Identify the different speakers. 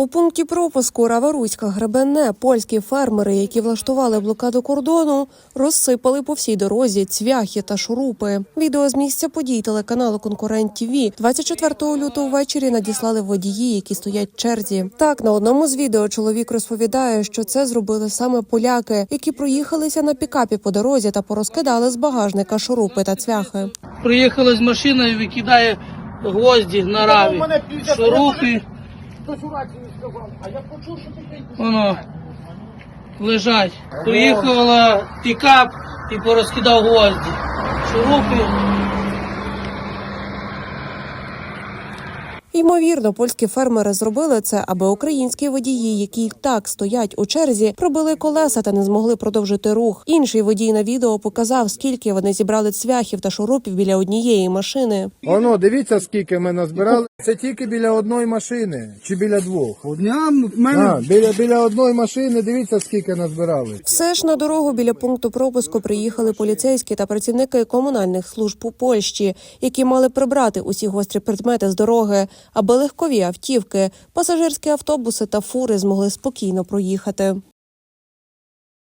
Speaker 1: У пункті пропуску Раваруська Гребенне польські фермери, які влаштували блокаду кордону, розсипали по всій дорозі цвяхи та шурупи. Відео з місця подій телеканалу Конкурент ТВ 24 лютого ввечері надіслали водії, які стоять в черзі. Так на одному з відео чоловік розповідає, що це зробили саме поляки, які проїхалися на пікапі по дорозі та порозкидали з багажника шурупи та цвяхи.
Speaker 2: Приїхала з машиною, викидає гвозді на раві, шурупи,
Speaker 3: Хтось у рації сказав, а я почув, що ти
Speaker 2: воно лежать. Приїхала пікап і порозкидав гвозді. Шурупи.
Speaker 1: Ймовірно, польські фермери зробили це, аби українські водії, які й так стоять у черзі, пробили колеса та не змогли продовжити рух. Інший водій на відео показав, скільки вони зібрали цвяхів та шурупів біля однієї машини.
Speaker 4: Оно, дивіться, скільки ми назбирали. Це тільки біля одної машини чи біля двох.
Speaker 3: Одня в мене
Speaker 4: А, біля, біля одної машини, дивіться, скільки назбирали.
Speaker 1: Все ж на дорогу біля пункту пропуску приїхали поліцейські та працівники комунальних служб у Польщі, які мали прибрати усі гострі предмети з дороги, аби легкові автівки, пасажирські автобуси та фури змогли спокійно проїхати.